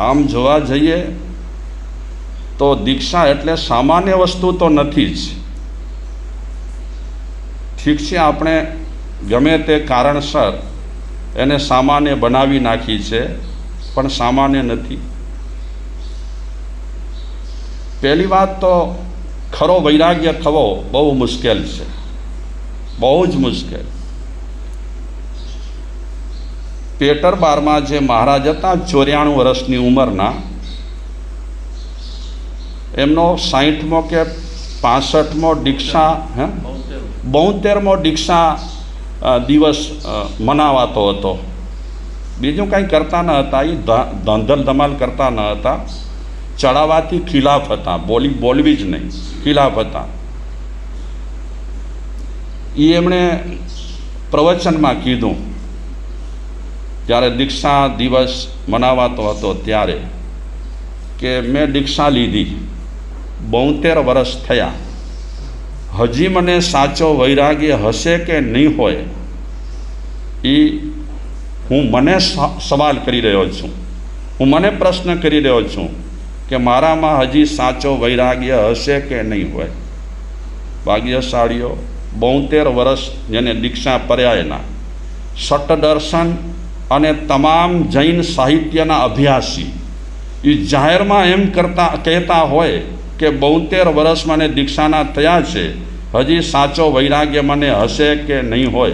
આમ જોવા જઈએ તો દીક્ષા એટલે સામાન્ય વસ્તુ તો નથી જ. ઠીક છે, આપણે ગમે તે કારણસર એને સામાન્ય બનાવી નાખી છે, પણ સામાન્ય નથી. પહેલી વાત તો ખરો વૈરાગ્ય થવો બહુ મુશ્કેલ છે, બહુ જ મુશ્કેલ. પેટર બારમાં જે મહારાજ હતા, ચોર્યાણું વર્ષની ઉંમરના, એમનો સાહીઠમો કે પાસઠમો દીક્ષા, હે? બોતેરમો દીક્ષા દિવસ મનાવાતો હતો. બીજું કાંઈ કરતા ન હતા એ ધંધલ ધમાલ કરતા ન હતા. ચડાવવાથી ખિલાફ હતા, બોલી, બોલવી જ નહીં, ખિલાફ હતા. એ એમણે પ્રવચનમાં કીધું જ્યારે દીક્ષા દિવસ મનાવાતો હતો ત્યારે કે મેં દીક્ષા લીધી, બોતેર વર્ષ થયા. હજી મને સાચો વૈરાગ્ય હશે કે નહીં હોય, એ હું મને સવાલ કરી રહ્યો છું. હું મને પ્રશ્ન કરી રહ્યો છું કે મારામાં હજી સાચો વૈરાગ્ય હશે કે નહીં હોય. ભાગ્યશાળીઓ, બોતેર વર્ષ જેને દીક્ષા પર્યાયના સટદર્શન અને તમામ જૈન સાહિત્યના અભ્યાસી. એ જાહેરમાં એમ કરતા, કહેતા હોય કે બોતેર વર્ષ મને દીક્ષાના થયા છે, હજી સાચો વૈરાગ્ય મને હશે કે નહીં હોય?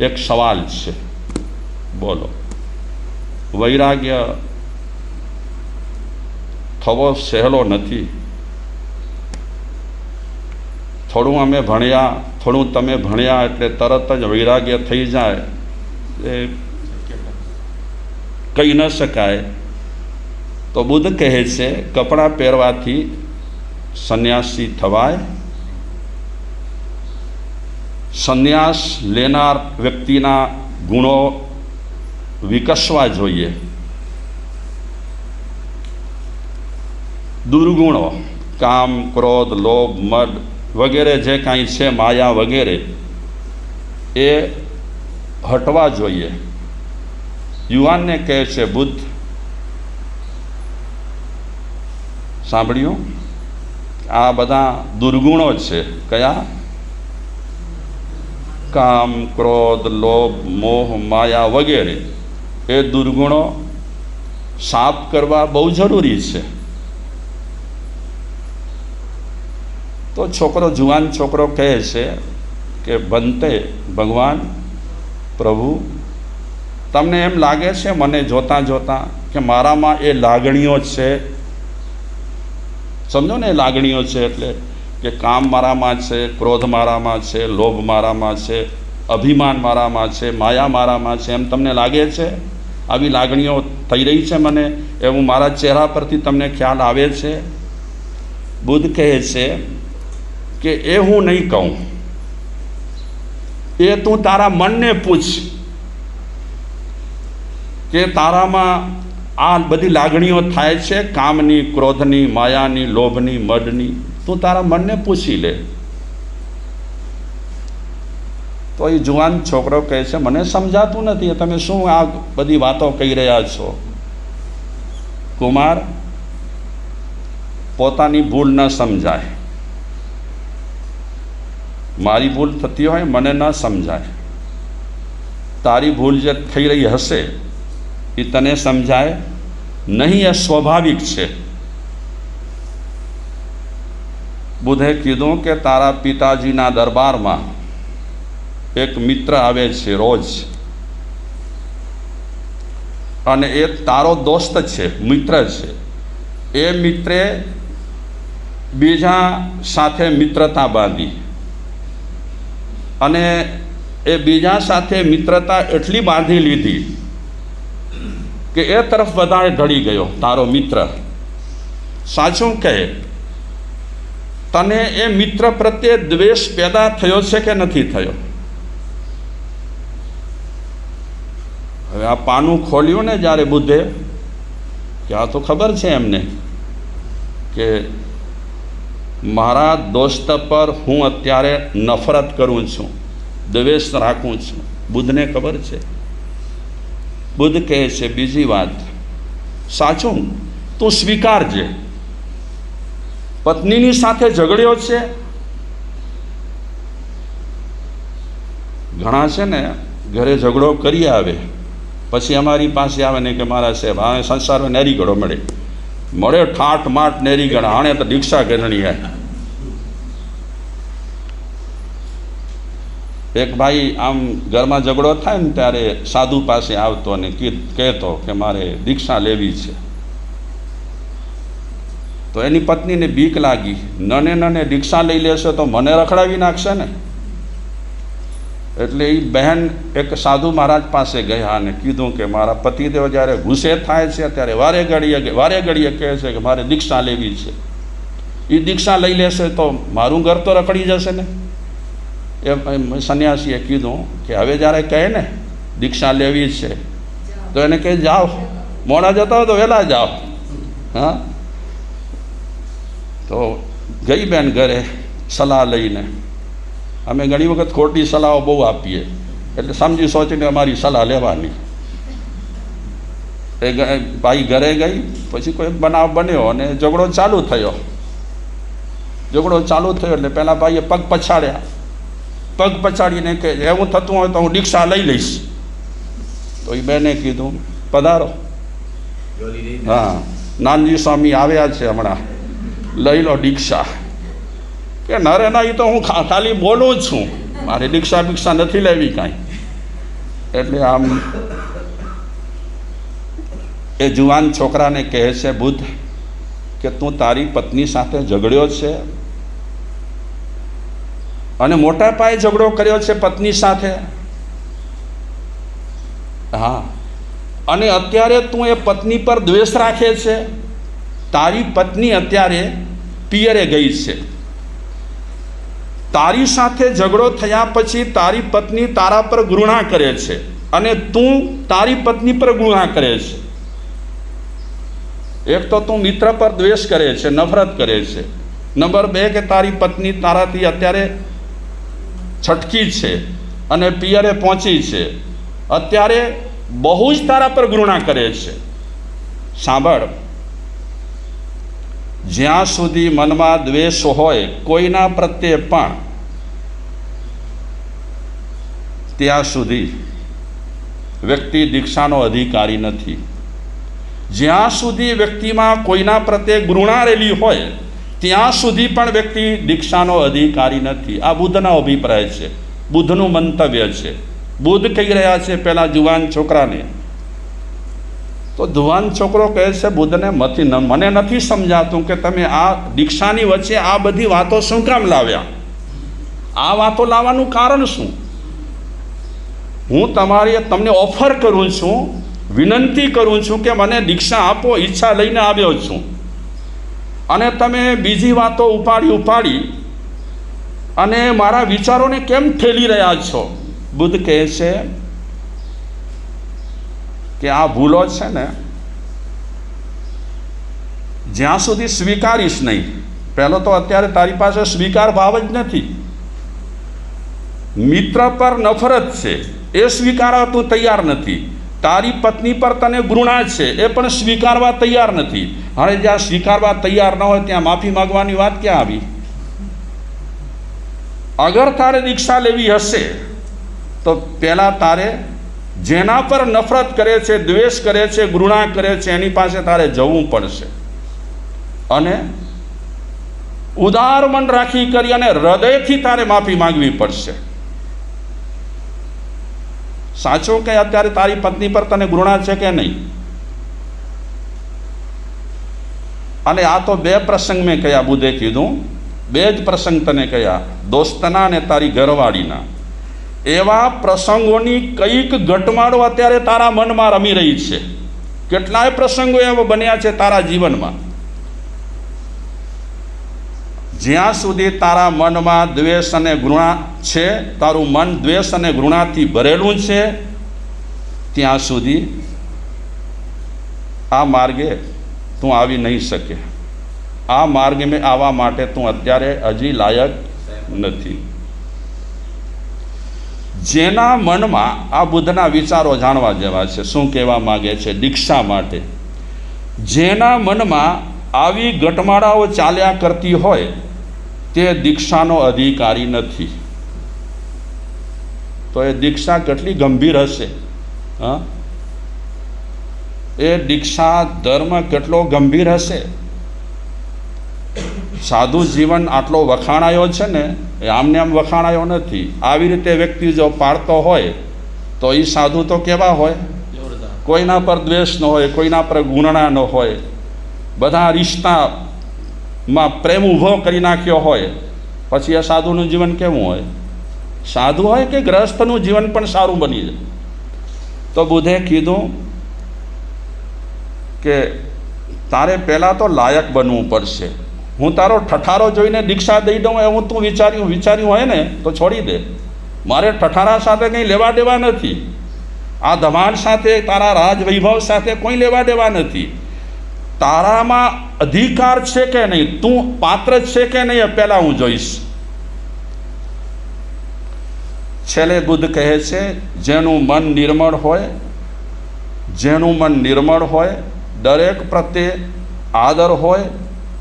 એક સવાલ છે. બોલો. વૈરાગ્ય થવો સહેલો નથી. થોડું અમે ભણ્યા, થોડું તમે ભણ્યા એટલે તરત જ વૈરાગ્ય થઈ જાય. એ કહી ન શકાય. તો બુદ્ધ કહે છે, કપડાં પહેરવાથી સંન્યાસી થવાય. સંન્યાસ લેનાર વ્યક્તિના ગુણો વિકસવા જોઈએ. દુર્ગુણો, કામ, ક્રોધ, લોભ, મદ વગેરે જે કાંઈ છે, માયા વગેરે, એ હટવા જોઈએ. યુવાનને કહે છે, બુદ્ધ, સાંભળ્યું? આ બધા દુર્ગુણો છે. કયા? કામ, ક્રોધ, લોભ, મોહ, માયા વગેરે. એ દુર્ગુણો સાફ કરવા બહુ જરૂરી છે. તો છોકરો, જુવાન છોકરો કહે છે કે, બનતે ભગવાન, પ્રભુ તમને એમ લાગે છે, મને જોતાં જોતાં, કે મારામાં એ લાગણીઓ છે? સમજો ને એ લાગણીઓ છે એટલે કે કામ મારામાં છે, ક્રોધ મારામાં છે, લોભ મારામાં છે, અભિમાન મારામાં છે, માયા મારામાં છે, એમ તમને લાગે છે? આવી લાગણીઓ થઈ રહી છે મને? એવું મારા ચહેરા પરથી તમને ખ્યાલ આવે છે? બુદ્ધ કહે છે કે એ હું નહીં કહું. એ તું તારા મનને પૂછ. કે તારામાં આ બધી લાગણીઓ થાય છે, કામની, ક્રોધની, માયાની, લોભની, મદની, તું તારા મનને પૂછી લે. તો એ જુવાન છોકરો કહે છે, મને સમજાતું નથી, તમે શું આ બધી વાતો કહી રહ્યા છો? કુમાર પોતાની ભૂલ ન સમજાય. મારી ભૂલ થતી હોય, મને ન સમજાય. તારી ભૂલ જે થઈ રહી હશે એ તને સમજાય? નહીં, એ સ્વાભાવિક છે. બુધે કીધું કે તારા પિતાજીના દરબારમાં એક મિત્ર આવે છે રોજ. અને એ તારો દોસ્ત છે, મિત્ર છે. એ મિત્રે બીજા સાથે મિત્રતા બાંધી. અને એ બીજા સાથે મિત્રતા એટલી બાંધી લીધી કે એ તરફ વધારે ઢળી ગયો, તારો મિત્ર. સાચું કહે. તને એ મિત્ર પ્રત્યે દ્વેષ પેદા થયો છે કે નથી થયો? હવે આ પાનું ખોલ્યું ને જ્યારે બુદ્ધે, કે આ તો ખબર છે એમને, કે મારા દોસ્ત પર હું અત્યારે નફરત કરું છું, દ્વેષ રાખું છું. બુદ્ધને ખબર છે? બુદ્ધ કહે છે, બીજી વાત, સાચું? તું સ્વીકારજે પત્નીની સાથે ઝઘડ્યો છે? ઘણા છે ને, ઘરે ઝઘડો કરી આવે, પછી અમારી પાસે આવે ને કે મારા સાહેબ, આ સંસારમાં નેરી ઘડો મળે. મળે ઠાઠ માઠ નેરી ગણા આણે તો દીક્ષા ગણણી હે એક ભાઈ આમ ઘરમાં ઝઘડો થાય ને ત્યારે સાધુ પાસે આવતો અને કહેતો કે મારે દીક્ષા લેવી છે. તો એની પત્નીને બીક લાગી. નને નને, દીક્ષા લઈ લેશે તો મને રખડાવી નાખશે ને? એટલે એ બહેન એક સાધુ મહારાજ પાસે ગયા અને કીધું કે મારા પતિદેવ જ્યારે ગુસ્સે થાય છે ત્યારે વારે ઘડીએ વારે ઘડીએ કહે છે કે મારે દીક્ષા લેવી છે. એ દીક્ષા લઈ લેશે તો મારું ઘર તો રખડી જશે ને? એ સંન્યાસીએ કીધું કે હવે જ્યારે કહે ને, દીક્ષા લેવી છે, તો એને કહે જાઓ. મોડા જતા હોય તો વહેલા જાઓ. હા? તો ગઈ બેન ઘરે સલાહ લઈને. અમે ઘણી વખત ખોટી સલાહો બહુ આપીએ. એટલે સમજી સોચીને અમારી સલાહ લેવાની. એ ભાઈ ઘરે ગઈ, પછી કોઈ બનાવ બન્યો અને ઝઘડો ચાલુ થયો. ઝઘડો ચાલુ થયો એટલે પહેલાં ભાઈએ પગ પછાડ્યા. પગ પછાડીને કે એવું થતું હોય તો હું દીક્ષા લઈ લઈશ. તો એ બેને કીધું પધારો. હા નાનજી સ્વામી આવ્યા છે હમણાં. લઈ લો દીક્ષા કે નરે ના એ તો હું ખાલી બોલું જ છું. મારે દીક્ષા બીક્ષા નથી લેવી કાંઈ. એટલે આમ એ જુવાન છોકરાને કહે છે બુદ્ધ કે તું તારી પત્ની સાથે ઝઘડ્યો છે? અને મોટા પાયે ઝઘડો કર્યો છે પત્ની સાથે. હા. અને અત્યારે તું એ પત્ની પર દ્વેષ રાખે છે? તારી પત્ની અત્યારે પિયરે ગઈ છે. તારી સાથે ઝઘડો થયા પછી તારી પત્ની તારા પર ઘૃણા કરે છે અને તું તારી પત્ની પર ઘૃણા કરે છે. એક તો તું મિત્ર પર દ્વેષ કરે છે, નફરત કરે છે. નંબર બે કે તારી પત્ની તારાથી અત્યારે છટકી છે અને પિયરે પહોંચી છે. અત્યારે બહુ જ તારા પર ઘૃણા કરે છે. સાંભળ. જ્યાં સુધી મનમાં દ્વેષ હોય કોઈના પ્રત્યે પણ, ત્યાં સુધી વ્યક્તિ દીક્ષાનો અધિકારી નથી. જ્યાં સુધી વ્યક્તિમાં કોઈના પ્રત્યે ઘૃણા રહેલી હોય ત્યાં સુધી પણ વ્યક્તિ દીક્ષાનો અધિકારી નથી. આ બુદ્ધનો અભિપ્રાય છે. બુદ્ધનું મંતવ્ય છે. બુદ્ધ કહી રહ્યા છે પેલા જુવાન છોકરાને. તો જુવાન છોકરો કહે છે, બુદ્ધને મથી મને નથી સમજાતું કે તમે આ દીક્ષાની વચ્ચે આ બધી વાતો શું કામ લાવ્યા? આ વાતો લાવવાનું કારણ શું? હું તમારી તમને ઓફર કરું છું, વિનંતી કરું છું કે મને દીક્ષા આપો, ઈચ્છા લઈને આવ્યો છું. અને તમે બીજી વાતો ઉપાડી ઉપાડી અને મારા વિચારોને કેમ ઠેલી રહ્યા છો? બુદ્ધ કહે છે કે આ ભૂલો છે ને જ્યાં સુધી સ્વીકારીશ નહીં. પહેલો તો અત્યારે તારી પાસે સ્વીકાર ભાવ જ નથી. મિત્ર પર નફરત છે. એ સ્વીકારવા તું તૈયાર નથી. તારી પત્ની પર તને ઘૃણા છે, એ પણ સ્વીકારવા તૈયાર નથી. હવે જ્યાં સ્વીકારવા તૈયાર ન હોય ત્યાં માફી માંગવાની વાત ક્યાં આવી? અગર તારે દીક્ષા લેવી હશે, તો પહેલાં તારે જેના પર નફરત કરે છે, દ્વેષ કરે છે, ઘૃણા કરે છે, એની પાસે તારે જવું પડશે. અને ઉદાર મન રાખી કરી અને હૃદયથી તારે માફી માંગવી પડશે. સાચું કે અત્યારે તારી પત્ની પર તને ઘૃણા છે કે નહીં? અને આ તો બે પ્રસંગ મેં કયા બુદ્ધે કીધું. બે જ પ્રસંગ તને કયા. દોસ્તના અને તારી ઘરવાળીના. એવા પ્રસંગોની કંઈક ઘટમાળો અત્યારે તારા મનમાં રમી રહી છે. કેટલાય પ્રસંગો એવા બન્યા છે તારા જીવનમાં. જ્યાં સુધી તારા મનમાં દ્વેષ અને ઘૃણા છે, તારું મન દ્વેષ અને ઘૃણાથી ભરેલું છે, ત્યાં સુધી આ માર્ગે તું આવી નહીં શકે. આ માર્ગે મેં આવવા માટે તું અત્યારે હજી લાયક નથી. જેના મનમાં આ બુદ્ધના વિચારો જાણવા જેવા છે, શું કહેવા માગે છે, દીક્ષા માટે. જેના મનમાં આવી ગટમાળાઓ ચાલ્યા કરતી હોય તે દીક્ષાનો અધિકારી નથી. તો એ દીક્ષા કેટલી ગંભીર હશે? હા? એ દીક્ષા ધર્મ કેટલો ગંભીર હશે? સાધુ જીવન આટલો વખાણાયો છે ને એ આમને આમ વખાણાયો નથી. આવી રીતે વ્યક્તિ જો પાળતો હોય તો એ સાધુ તો કેવા હોય? કોઈના પર દ્વેષ ન હોય કોઈના પર ગુણના ન હોય. બધા રિશ્તામાં પ્રેમ ઊભો કરી નાખ્યો હોય, પછી આ સાધુનું જીવન કેવું હોય? સાધુ હોય કે ગ્રહસ્થનું જીવન પણ સારું બની જાય? તો બુધે કીધું કે, તારે પહેલાં તો લાયક બનવું પડશે. હું તારો ઠઠારો જોઈને દીક્ષા દઈ દઉં એવું તું વિચાર્યું વિચાર્યું હોય ને, તો છોડી દે. મારે ઠઠારા સાથે કંઈ લેવા દેવા નથી. આ ધમાલ સાથે, તારા રાજ વૈભવ સાથે કોઈ લેવા દેવા નથી. તારામાં અધિકાર છે કે નહીં? તું પાત્ર છે કે નહીં એ પહેલાં હું જોઈશ. છેલ્લે બુદ્ધ કહે છે, જેનું મન નિર્મળ હોય, જેનું મન નિર્મળ હોય, દરેક પ્રત્યે આદર હોય,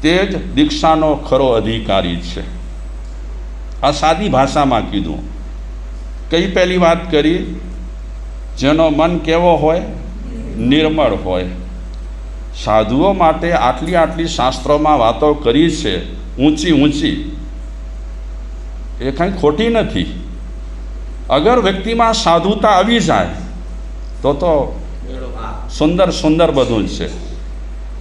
તે જ દીક્ષાનો ખરો અધિકારી છે. આ સાદી ભાષામાં કીધું. કઈ પહેલી વાત કરી? જેનો મન કેવો હોય? નિર્મળ હોય. સાધુઓ માટે આટલી આટલી શાસ્ત્રોમાં વાતો કરી છે, ઊંચી ઊંચી. એ કંઈ ખોટી નથી. અગર વ્યક્તિમાં સાધુતા આવી જાય, તો તો સુંદર સુંદર બધું જ છે.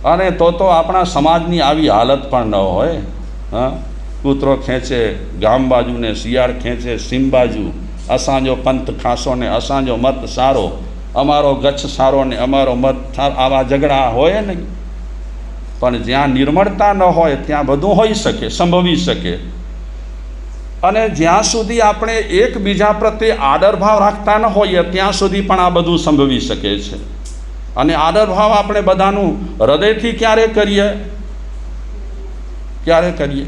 અને તો તો આપણા સમાજની આવી હાલત પણ ન હોય. હા? કૂતરો ખેંચે, ગામ બાજુને શિયાળ ખેંચે, સીમ બાજુ, અસાંજો પંથ ખાસો ને અસાંજો મત સારો અમારો ગચ્છ સારો ને અમારો મત આવા ઝઘડા હોય નહીં. પણ જ્યાં નિર્મળતા ન હોય, ત્યાં બધું હોઈ શકે, સંભવી શકે. અને જ્યાં સુધી આપણે એકબીજા પ્રત્યે આદરભાવ રાખતા ન હોઈએ, ત્યાં સુધી પણ આ બધું સંભવી શકે છે. અને આદરભાવ આપણે બધાનું હૃદયથી ક્યારે કરીએ? ક્યારે કરીએ?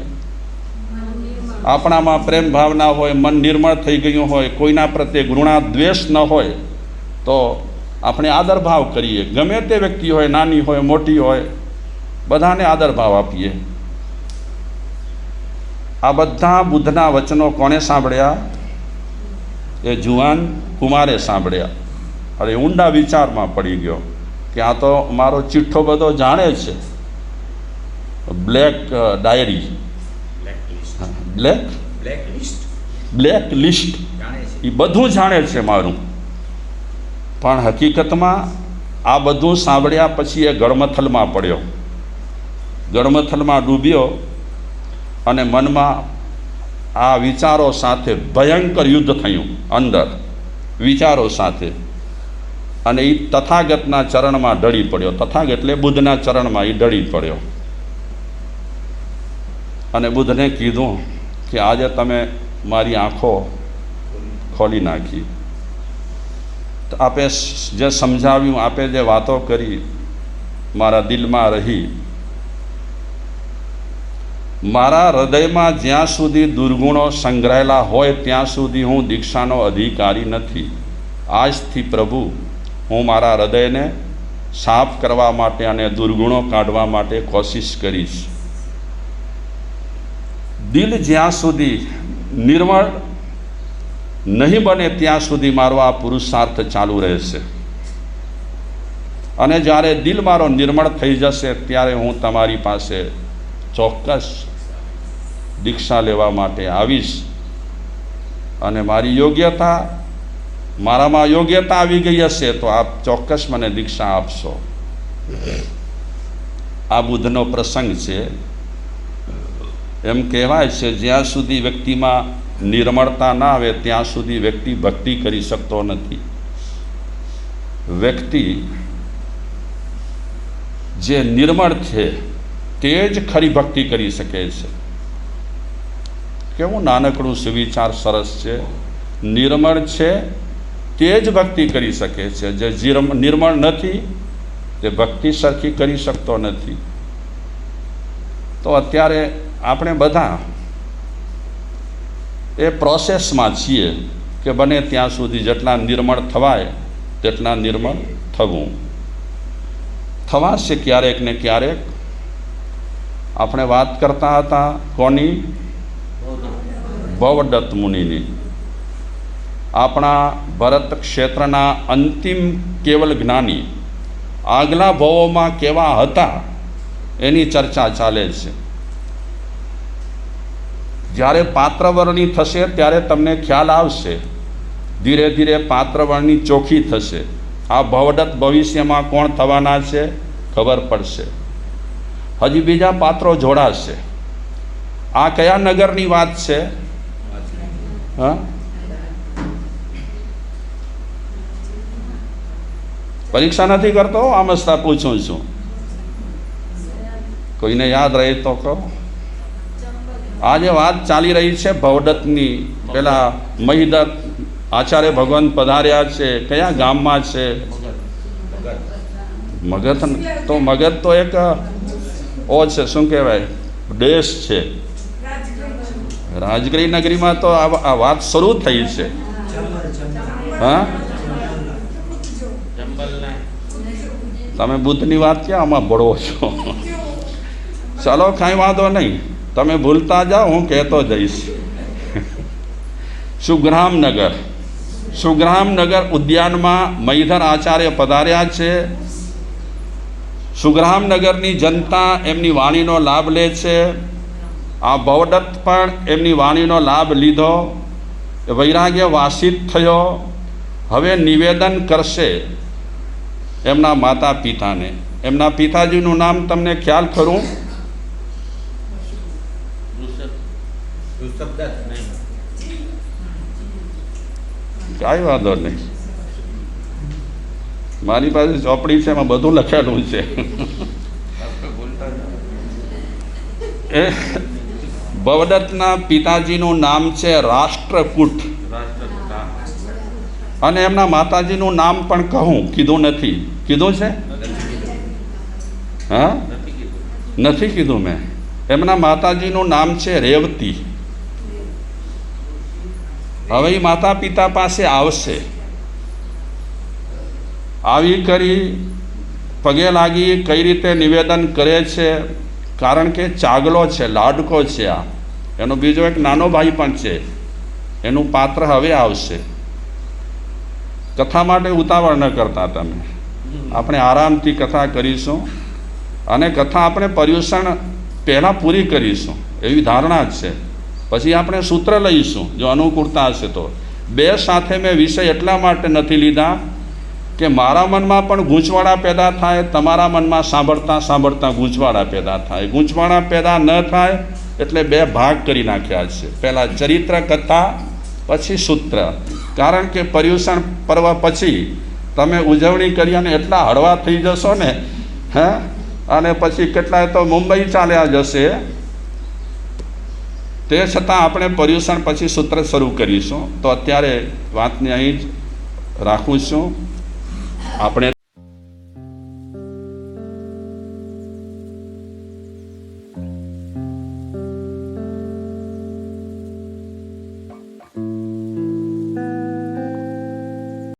આપણામાં પ્રેમ ભાવના હોય, મન નિર્મળ થઈ ગયું હોય, કોઈના પ્રત્યે ઘૃણા દ્વેષ ન હોય તો આપણે આદરભાવ કરીએ. ગમે તે વ્યક્તિ હોય નાની હોય મોટી હોય બધાને આદરભાવ આપીએ. આ બધા બુદ્ધના વચનો કોણે સાંભળ્યા? એ જુવાન કુમારે સાંભળ્યા. અરે ઊંડા વિચારમાં પડી ગયો કે આ તો મારો ચિઠ્ઠો બધો જાણે છે. Black diary. Black? Black list એ બધું જાણે છે મારું. પણ હકીકતમાં આ બધું સાંભળ્યા પછી એ ગળમથલમાં પડ્યો. ગળમથલમાં ડૂબ્યો અને મનમાં આ વિચારો સાથે ભયંકર યુદ્ધ થયું અંદર. વિચારો સાથે. અને એ તથાગતના ચરણમાં ઢળી પડ્યો. તથાગત એટલે બુદ્ધના ચરણમાં એ ઢળી પડ્યો. અને બુદ્ધને કીધું કે આજે તમે મારી આંખો ખોલી નાખી. આપે જે સમજાવ્યું, આપે જે વાતો કરી, મારા દિલમાં રહી. મારા હૃદયમાં જ્યાં સુધી દુર્ગુણો સંગ્રહાયેલા હોય, ત્યાં સુધી હું દીક્ષાનો અધિકારી નથી. આજથી પ્રભુ, હું મારા હૃદયને સાફ કરવા માટે અને દુર્ગુણો કાઢવા માટે કોશિશ કરીશ. દિલ જ્યાં સુધી નિર્મળ નહીં બને ત્યાં સુધી મારો આ પુરુષાર્થ ચાલુ રહેશે. અને જ્યારે દિલ મારો નિર્મળ થઈ જશે, ત્યારે હું તમારી પાસે ચોક્કસ દીક્ષા લેવા માટે આવીશ. અને મારી યોગ્યતા, મારામાં યોગ્યતા આવી ગઈ હશે, તો આપ ચોક્કસ મને દીક્ષા આપશો. આ બુદ્ધનો પ્રસંગ છે. એમ કહેવાય છે, જ્યાં સુધી વ્યક્તિમાં નિર્મળતા ના આવે ત્યાં સુધી વ્યક્તિ ભક્તિ કરી શકતો નથી. વ્યક્તિ જે નિર્મળ છે, તે જ ખરી ભક્તિ કરી શકે છે. કેવું નાનકડું સુવિચાર સરસ છે. નિર્મળ છે, તે જ ભક્તિ કરી શકે છે. જે જીરમ- નિર્મળ નથી, તે ભક્તિ સરખી કરી શકતો નથી. તો અત્યારે આપણે બધા એ પ્રોસેસમાં છીએ કે બને ત્યાં સુધી જેટલા નિર્મળ થવાય, તેટલા નિર્મળ થવું. થવાશે ક્યારેક ને ક્યારેક. આપણે વાત કરતા હતા કોની? ભવદત્ત મુનિની. આપણા ભરત ક્ષેત્રના અંતિમ કેવલ જ્ઞાની આગલા ભવોમાં કેવા હતા, એની ચર્ચા ચાલે છે. જ્યારે પાત્રવર્ણી થશે ત્યારે તમને ખ્યાલ આવશે. ધીરે ધીરે પાત્રવર્ણી ચોખ્ખી થશે. આ ભવડત ભવિષ્યમાં કોણ થવાના છે? ખબર પડશે. હજી બીજા પાત્રો જોડાશે. આ કયા નગરની વાત છે? હા? પરીક્ષા નથી કરતો? આમ પૂછું છું. કોઈને યાદ રહે તો કહો. આ જે વાત ચાલી રહી છે ભવદત્તની. પેલા મહિદત આચાર્ય ભગવાન પધાર્યા છે. કયા ગામમાં છે? મગધ તો મગધ તો એક, ઓ છે, શું કહેવાય? દેશ છે. રાજગીરી નગરીમાં તો આ વાત શરૂ થઈ છે. હા? તમે બુદ્ધની વાત ક્યાં આમાં ભળવો છો? ચાલો, કાંઈ વાંધો નહીં. તમે ભૂલતા જાઓ, હું કહેતો જઈશ. સુગ્રામનગર. સુગ્રામનગર ઉદ્યાનમાં મૈધર આચાર્ય પધાર્યા છે. સુગ્રામનગરની જનતા એમની વાણીનો લાભ લે છે. આ ભવદત્ત પણ એમની વાણીનો લાભ લીધો. વૈરાગ્ય વાસિત થયો. હવે નિવેદન કરશે એમના માતા પિતાને એમના પિતાજીનું નામ તમને ખ્યાલ ખરું? કાંઈ વાંધો નહીં. મારી પાસે ચોપડી છે એમાં બધું લખેલું છે. એ ભવદત્તના પિતાજીનું નામ છે રાષ્ટ્રકૂટ. અને એમના માતાજીનું નામ પણ કહું કીધું નથી. કીધું છે? હા? નથી કીધું મેં. એમના માતાજીનું નામ છે રેવતી. હવે માતા પિતા પાસે આવશે. આવી કરી પગે લાગી કઈ રીતે નિવેદન કરે છે? કારણ કે ચાગલો છે, લાડકો છે આ. એનો બીજો એક નાનો ભાઈ પણ છે. એનું પાત્ર હવે આવશે. કથા માટે ઉતાવળ ન કરતા તમે. આપણે આરામથી કથા કરીશું. અને કથા આપણે પર્યુષણ પહેલાં પૂરી કરીશું. એવી ધારણા જ છે. પછી આપણે સૂત્ર લઈશું, જો અનુકૂળતા હશે તો. બે સાથે મેં વિષય એટલા માટે નથી લીધા કે મારા મનમાં પણ ગૂંચવાડા પેદા થાય, તમારા મનમાં સાંભળતા સાંભળતા ગૂંચવાડા પેદા થાય. ગૂંચવાડા પેદા ન થાય એટલે બે ભાગ કરી નાખ્યા છે. પહેલાં ચરિત્ર, કથા, પછી સૂત્ર. કારણ કે પર્યુષણ પર્વ પછી તમે ઉજવણી કરી અને એટલા હળવા થઈ જશો ને, હે? અને પછી કેટલાય તો મુંબઈ ચાલ્યા જશે. તે છતાં આપણે પર્યુષણ પછી સૂત્ર શરૂ કરીશું. તો અત્યારે વાતને અહીં જ રાખું છું. આપણે